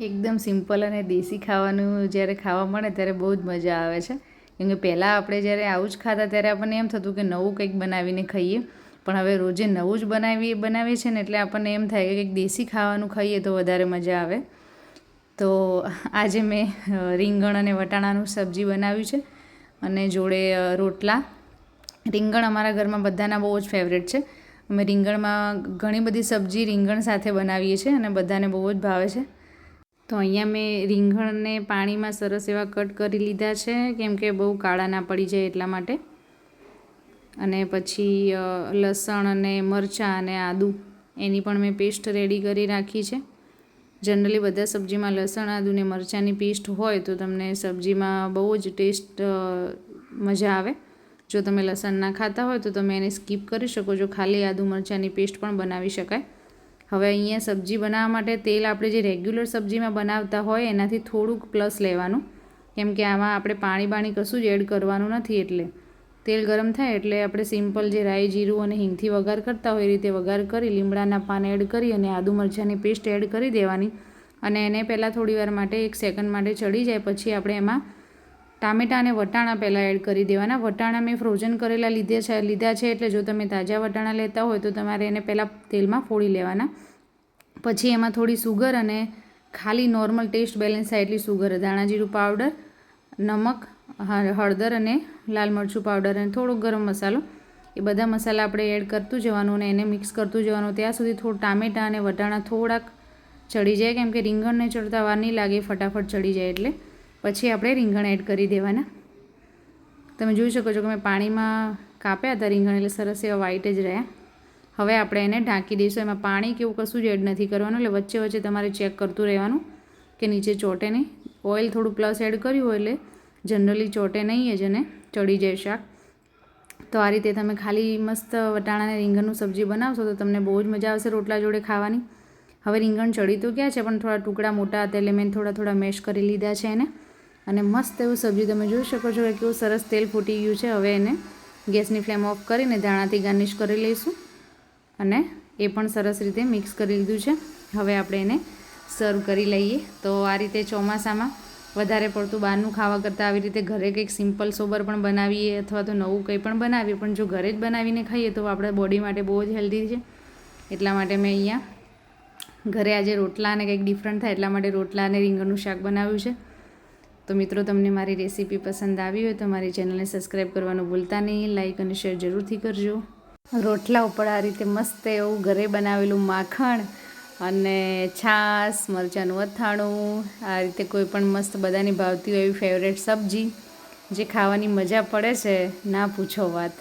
એકદમ સિમ્પલ અને દેશી ખાવાનું જ્યારે ખાવા મળે ત્યારે બહુ જ મજા આવે છે. કેમ કે પહેલાં આપણે જ્યારે આવું જ ખાતા ત્યારે આપણને એમ થતું કે નવું કંઈક બનાવીને ખાઈએ. પણ હવે રોજે નવું જ બનાવીએ બનાવીએ છીએ ને એટલે આપણને એમ થાય કે કંઈક દેશી ખાવાનું ખાઈએ તો વધારે મજા આવે. તો આજે મેં રીંગણ અને વટાણાનું સબ્જી બનાવ્યું છે અને જોડે રોટલા. રીંગણ અમારા ઘરમાં બધાના બહુ જ ફેવરેટ છે. અમે રીંગણમાં ઘણી બધી સબ્જી રીંગણ સાથે બનાવીએ છીએ અને બધાને બહુ જ ભાવે છે. તો અહીંયા મેં રીંગણને પાણીમાં સરસ એવા કટ કરી લીધા છે, કેમ કે બહુ કાળા ના પડી જાય એટલા માટે. અને પછી લસણ અને મરચાં અને આદું, એની પણ મેં પેસ્ટ રેડી કરી રાખી છે. જનરલી બધા સબ્જીમાં લસણ, આદુ ને મરચાંની પેસ્ટ હોય તો તમને સબ્જીમાં બહુ જ ટેસ્ટ મજા આવે. જો તમે લસણ ના ખાતા હોય તો તમે એને સ્કીપ કરી શકો છો ખાલી આદુ મરચાંની પેસ્ટ પણ બનાવી શકાય. હવે અહીંયા સબ્જી બનાવવા માટે તેલ આપણે જે રેગ્યુલર સબ્જીમાં બનાવતા હોય એનાથી થોડુંક પ્લસ લેવાનું. કેમ કે આમાં આપણે પાણી બાણી કશું જ એડ કરવાનું નથી એટલે. તેલ ગરમ થાય એટલે આપણે સિમ્પલ જે રાઈ, જીરું અને હિંગથી વઘાર કરતા હોય એ રીતે વઘાર કરી, લીમડાના પાન એડ કરી અને આદુ મરચાંની પેસ્ટ એડ કરી દેવાની. અને એને પહેલાં થોડી વાર માટે, એક સેકન્ડ માટે ચડી જાય, પછી આપણે એમાં ટામેટાં અને વટાણા પહેલાં એડ કરી દેવાના. વટાણા મેં ફ્રોઝન કરેલા લીધે છે, લીધા છે એટલે જો તમે તાજા વટાણા લેતા હોય તો તમારે એને પહેલાં તેલમાં ફોડી લેવાના. પછી એમાં થોડી સુગર અને ખાલી નોર્મલ ટેસ્ટ બેલેન્સ થાય એટલી સુગર ધાણાજીરું પાવડર, નમક હળદર અને લાલ મરચું પાવડર અને થોડો ગરમ મસાલો. એ બધા મસાલા આપણે એડ કરતું જવાનું અને એને મિક્સ કરતું જવાનું. ત્યાં સુધી થોડું ટામેટાં અને વટાણા થોડાક ચડી જાય, કેમ કે રીંગણને ચડતા વાર નહીં લાગે, ફટાફટ ચડી જાય એટલે. પછી આપણે રીંગણ એડ કરી દેવાના. તમે જોઈ શકો છો કે મેં પાણીમાં કાપ્યા હતા રીંગણ એટલે સરસ એવા વ્હાઈટ જ રહ્યા. હવે આપણે એને ઢાંકી દઈશું. એમાં પાણી કે એવું કશું જ એડ નથી કરવાનું. એટલે વચ્ચે વચ્ચે તમારે ચેક કરતું રહેવાનું કે નીચે ચોટે નહીં. ઓઇલ થોડું પ્લસ એડ કર્યું હોય એટલે જનરલી ચોટે નહીં જ અને ચડી જાય શાક. તો આ રીતે તમે ખાલી મસ્ત વટાણાને રીંગણનું સબ્જી બનાવશો તો તમને બહુ જ મજા આવશે રોટલા જોડે ખાવાની. હવે રીંગણ ચડી તો ગયા છે, પણ થોડા ટુકડા મોટા હતા એટલે મેં થોડા થોડા મેશ કરી લીધા છે એને. અને મસ્ત એવું સબ્જી તમે જોઈ શકો છો કે કેવું સરસ તેલ ફૂટી ગયું છે. હવે એને ગેસની ફ્લેમ ઓફ કરીને ધાણાથી ગાર્નિશ કરી લઈશું અને એ પણ સરસ રીતે મિક્સ કરી લીધું છે. હવે આપણે એને સર્વ કરી લઈએ. તો આ રીતે ચોમાસામાં વધારે પડતું બહારનું ખાવા કરતાં આવી રીતે ઘરે કંઈક સિમ્પલ સોબર પણ બનાવીએ અથવા તો નવું કંઈ પણ બનાવીએ, પણ જો ઘરે જ બનાવીને ખાઈએ તો આપણા બોડી માટે બહુ જ હેલ્ધી છે. એટલા માટે મેં અહીંયા ઘરે આજે રોટલા અને કંઈક ડિફરન્ટ થાય એટલા માટે રોટલા અને રીંગણનું શાક બનાવ્યું છે. તો મિત્રો, તમને મારી રેસીપી પસંદ આવી હોય તો મારી ચેનલને સબસ્ક્રાઈબ કરવાનું ભૂલતા નહીં. લાઈક અને શેર જરૂરથી કરજો. રોટલા ઉપર આ રીતે મસ્ત એવું ઘરે બનાવેલું માખણ અને છાસ મરચાંનું અથાણું, આ રીતે કોઈ પણ મસ્ત બધાની ભાવતી હોય એવી ફેવરેટ સબ્જી, જે ખાવાની મજા પડે છે, ના પૂછો વાત.